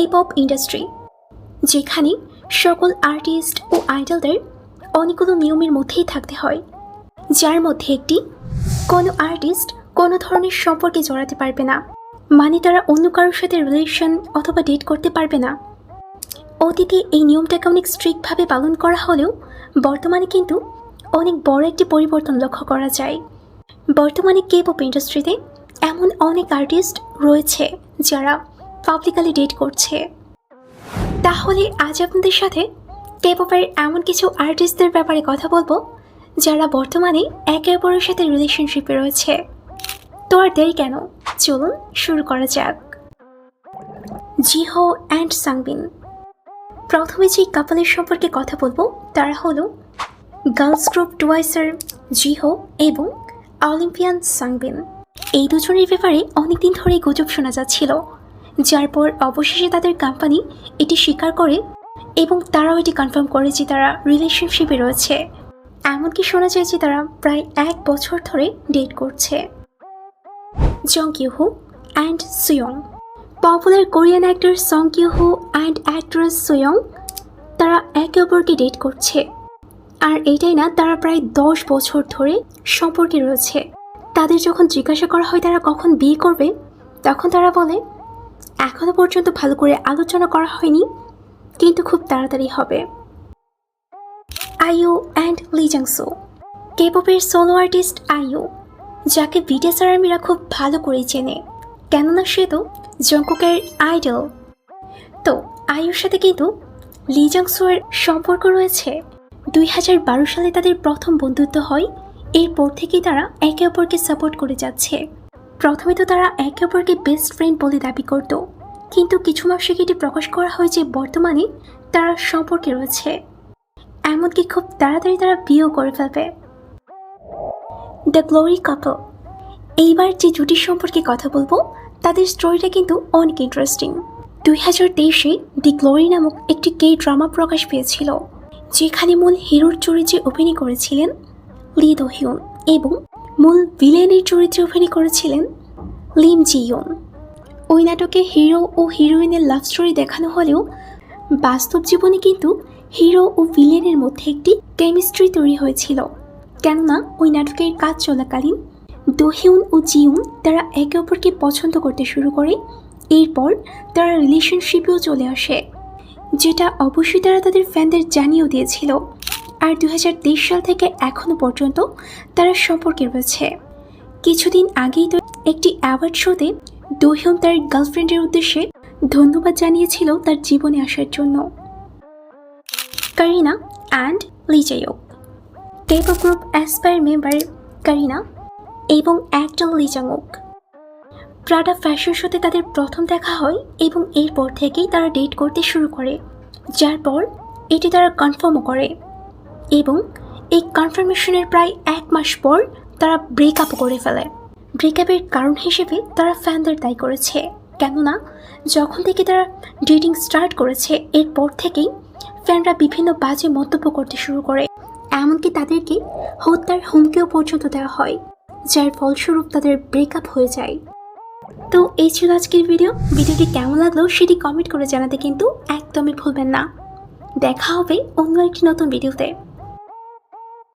K pop industry যেখানে সকল artist ও আইডলদের অনেকগুলো নিয়মের মধ্যেই থাকতে হয়, যার মধ্যে একটি, কোনো আর্টিস্ট কোনো ধরনের সম্পর্কে জড়াতে পারবে না মানে তারা অন্য কারোর সাথে রিলেশন অথবা ডেট করতে পারবে না। অতীতে এই নিয়মটাকে অনেক স্ট্রিক্টভাবে পালন করা হলেও বর্তমানে কিন্তু অনেক বড় একটি পরিবর্তন লক্ষ্য করা যায়। বর্তমানে কে পপ ইন্ডাস্ট্রিতে এমন অনেক আর্টিস্ট রয়েছে যারা পাবলিকালি ডেট করছে। তাহলে আজ আপনাদের সাথে কে পপের এমন কিছু আর্টিস্টদের ব্যাপারে কথা বলব, যারা বর্তমানে একে অপরের সাথে রিলেশনশিপে রয়েছে। তো আর দেরি কেন? চলুন শুরু করা যাক। Jiho and Sangbin. প্রথমে যে কাপলের সম্পর্কে কথা বলব, তারা হলো গার্লস গ্রুপ টুয়াইসার, জিহো এবং অলিম্পিয়ান সাংবিন। এই দুজনের ব্যাপারে অনেকদিন ধরেই গুজব শোনা যাচ্ছিল। যার পর অবশেষে তাদের কোম্পানি এটি স্বীকার করে এবং তারাও এটি কনফার্ম করে যে তারা রিলেশনশিপে রয়েছে। এমনকি শোনা যায় যে তারা প্রায় এক বছর ধরে ডেট করছে। Jung Kyuhu and Suyoung popular Korean actor Song Kyuhu and actress Suyoung তারা একে অপরকে ডেট করছে। আর এটাই না, তারা প্রায় দশ বছর ধরে সম্পর্কে রয়েছে। তাদের যখন জিজ্ঞাসা করা হয় তারা কখন বিয়ে করবে, তখন তারা বলে এখনও পর্যন্ত ভালো করে আলোচনা করা হয়নি, কিন্তু খুব তাড়াতাড়ি হবে। আইও অ্যান্ড লিজাংসো কেপপের সোলো আর্টিস্ট আইও যাকে বিটিএস আর্মিরা খুব ভালো করে চেনে। কেননা সে তো জঙ্কুকের আইডল তো আয়ুর সাথে কিন্তু লিজাংসোয়ের সম্পর্ক রয়েছে। দুই হাজার বারো সালে তাদের প্রথম বন্ধুত্ব হয়, এরপর থেকেই তারা একে অপরকে সাপোর্ট করে যাচ্ছে। প্রথমে তো তারা একে অপরকে বেস্ট ফ্রেন্ড বলে দাবি করত। কিন্তু কিছু মাসে এটি প্রকাশ করা হয় যে বর্তমানে তারা সম্পর্কে রয়েছে। এমনকি খুব তাড়াতাড়ি তারা বিয়েও করে ফেলবে। দ্য গ্লোরি কাপল এইবার যে জুটির সম্পর্কে কথা বলব, তাদের স্টোরিটা কিন্তু অনেক ইন্টারেস্টিং দুই হাজার তেইশে দি গ্লোরি নামক একটি কে ড্রামা প্রকাশ পেয়েছিল, যেখানে মূল হিরোর চরিত্রে অভিনয় করেছিলেন লি দোহিউন এবং মূল ভিলেনের চরিত্রে অভিনয় করেছিলেন লিম জিয়ন ওই নাটকে হিরো ও হিরোইনের লাভ স্টোরি দেখানো হলেও বাস্তব জীবনে কিন্তু হিরো ও ভিলেনের মধ্যে একটি কেমিস্ট্রি তৈরি হয়েছিল। কেননা ওই নাটকের কাজ চলাকালীন দোহিউন ও জিউন তারা একে অপরকে পছন্দ করতে শুরু করে। এরপর তারা রিলেশনশিপেও চলে আসে, যেটা অবশ্যই তারা তাদের ফ্যানদের জানিয়েও দিয়েছিল। আর দু হাজার তেইশ সাল থেকে এখনও পর্যন্ত তারা সম্পর্কে রয়েছে। কিছুদিন আগেই তো একটি অ্যাওয়ার্ড শোতে দোহিউন তার গার্লফ্রেন্ডের উদ্দেশ্যে ধন্যবাদ জানিয়েছিল তার জীবনে আসার জন্য। কারিনা অ্যান্ড লিজাইওক টেপো গ্রুপ অ্যাসপায়ার মেম্বার কারিনা এবং অ্যাক্টর লিজাংওক প্রাডা ফ্যাশন শোতে তাদের প্রথম দেখা হয় এবং এরপর থেকেই তারা ডেট করতে শুরু করে, যার পর এটি তারা কনফার্মও করে। এবং এই কনফার্মেশনের প্রায় এক মাস পর তারা ব্রেকআপও করে ফেলে। ব্রেকআপের কারণ হিসেবে তারা ফ্যানদের দায়ী করেছে। কেননা, যখন থেকে তারা ডেটিং স্টার্ট করেছে, এরপর থেকেই ফ্যানরা বিভিন্ন বাজে মন্তব্য করতে শুরু করে। এমনকি তাদেরকে হত্যার হুমকিও পর্যন্ত দেওয়া হয়, যার ফলস্বরূপ তাদের ব্রেকআপ হয়ে যায়। তো এই ছিল আজকের ভিডিও ভিডিওটি কেমন লাগল সেটি কমেন্ট করে জানাতে কিন্তু একদমই ভুলবেন না। দেখা হবে অন্য একটি নতুন ভিডিওতে